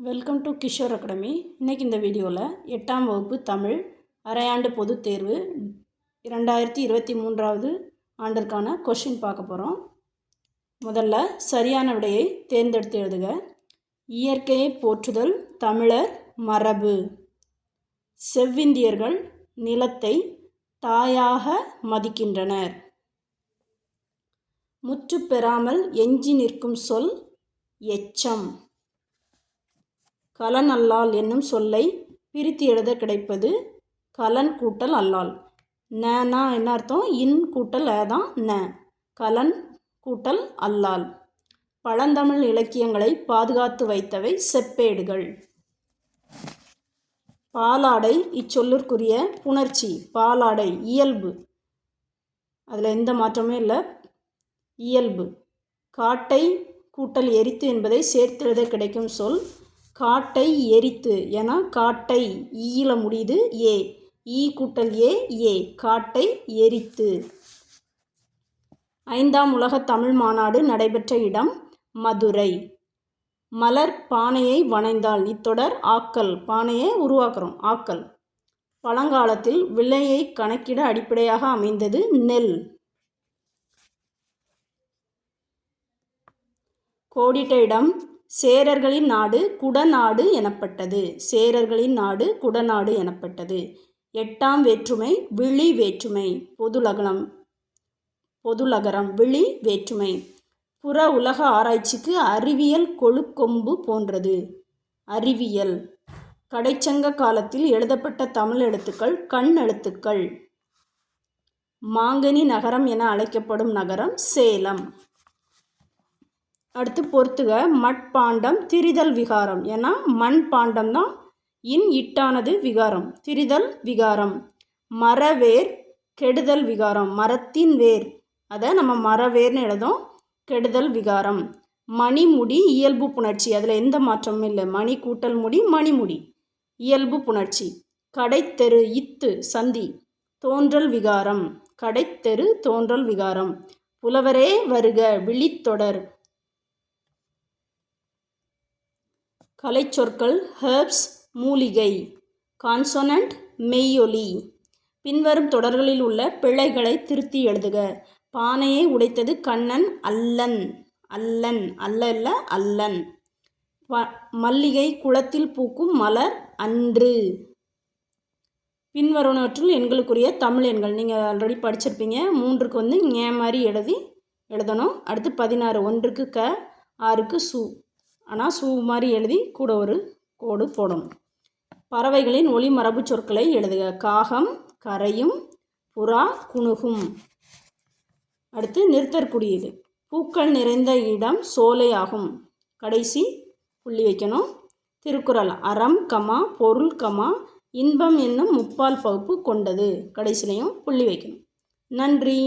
Welcome to Kishore academy இன்றைக்கி இந்த வீடியோவில் எட்டாம் வகுப்பு தமிழ் அரையாண்டு பொதுத் தேர்வு இரண்டாயிரத்தி இருபத்தி மூன்றாவது ஆண்டிற்கான கொஷின் பார்க்க போகிறோம் முதல்ல சரியான விடையை தேர்ந்தெடுத்து எழுதுக. இயற்கையை போற்றுதல் தமிழர் மரபு. செவ்விந்தியர்கள் நிலத்தை தாயாக மதிக்கின்றனர். முற்று பெறாமல் எஞ்சி நிற்கும் சொல் எச்சம். கலன் அல்லால் என்னும் சொல்லை பிரித்து எழுத கிடைப்பது கலன் கூட்டல் அல்லால். நனா என்ன அர்த்தம்? இன் கூட்டல் அ தான் ந. கலன் கூட்டல் அல்லால். பழந்தமிழ் இலக்கியங்களை பாதுகாத்து வைத்தவை செப்பேடுகள். பாலாடை இச்சொல்லிற்குரிய புணர்ச்சி பாலாடை இயல்பு. அதில் எந்த மாற்றமே இல்லை. இயல்பு. காட்டை கூட்டல் எரித்து என்பதை சேர்த்தெழுத கிடைக்கும் சொல் காட்டை எரித்து என காட்டை ஈயில முடியுது ஏ. ஈ கூட்டல் ஏ ஏ. காட்டை எரித்து. ஐந்தாம் உலக தமிழ் மாநாடு நடைபெற்ற இடம் மதுரை. மலர் பானையை வணைந்தால் இத்தொடர் ஆக்கல் பானையை உருவாக்குறோம் ஆக்கல். பழங்காலத்தில் விலையை கணக்கிட அடிப்படையாக அமைந்தது நெல். கோடிட்ட இடம் சேரர்களின் நாடு குடநாடு எனப்பட்டது. சேரர்களின் நாடு குடநாடு எனப்பட்டது. எட்டாம் வேற்றுமை விழி வேற்றுமை. பொதுலகலம் பொதுலகரம் விழி வேற்றுமை. புற உலக ஆராய்ச்சிக்கு அறிவியல் கொழுக்கொம்பு போன்றது. அறிவியல். கடைச்சங்க காலத்தில் எழுதப்பட்ட தமிழ் எழுத்துக்கள் கண் எழுத்துக்கள். மாங்கனி நகரம் என அழைக்கப்படும் நகரம் சேலம். அடுத்து பொறுத்துக. மட்பாண்டம் திரிதல் விகாரம். ஏன்னா மண் பாண்டம் தான் இன் இட்டானது விகாரம். திரிதல் விகாரம். மரவேர் கெடுதல் விகாரம். மரத்தின் வேர். அதை நம்ம மரவேர்னு எழுதும் கெடுதல் விகாரம். மணிமுடி இயல்பு புணர்ச்சி. அதில் எந்த மாற்றமும் இல்லை. மணி கூட்டல் முடி மணிமுடி. இயல்பு புணர்ச்சி. கடைத்தெரு இத்து சந்தி. தோன்றல் விகாரம். கடைத்தெரு தோன்றல் விகாரம். புலவரே வருக விழித்தொடர். கலைச்சொற்கள் ஹெர்ப்ஸ் மூலிகை கான்சோனண்ட் மெய்யொலி பின்வரும் தொடர்களில் உள்ள பிழைகளை திருத்தி எழுதுக. பானையை உடைத்தது கண்ணன் அல்லன். அல்லன் அல்ல அல்ல அல்லன். மல்லிகை குளத்தில் பூக்கும் மலர் அன்று. பின்வருவனவற்றில் எண்களுக்குரிய தமிழ் எண்கள். நீங்கள் ஆல்ரெடி படிச்சிருப்பீங்க. மூன்றுக்கு வந்து ஏ மாதிரி எழுதி எழுதணும். அடுத்து பதினாறு. ஒன்றுக்கு க ஆறுக்கு சு. ஆனால் சூ மாதிரி எழுதி கூட ஒரு கோடு போடணும். பறவைகளின் ஒளி மரபு சொற்களை எழுதுக. காகம் கரையும் புறா குணுகும். அடுத்து நிறுத்தற்குடியீடு பூக்கள் நிறைந்த இடம் சோலை ஆகும். கடைசி புள்ளி வைக்கணும். திருக்குறள். அறம் கமா பொருள் கமா இன்பம் என்னும் முப்பால் பகுப்பு கொண்டது. கடைசிலையும் புள்ளி வைக்கணும். நன்றி.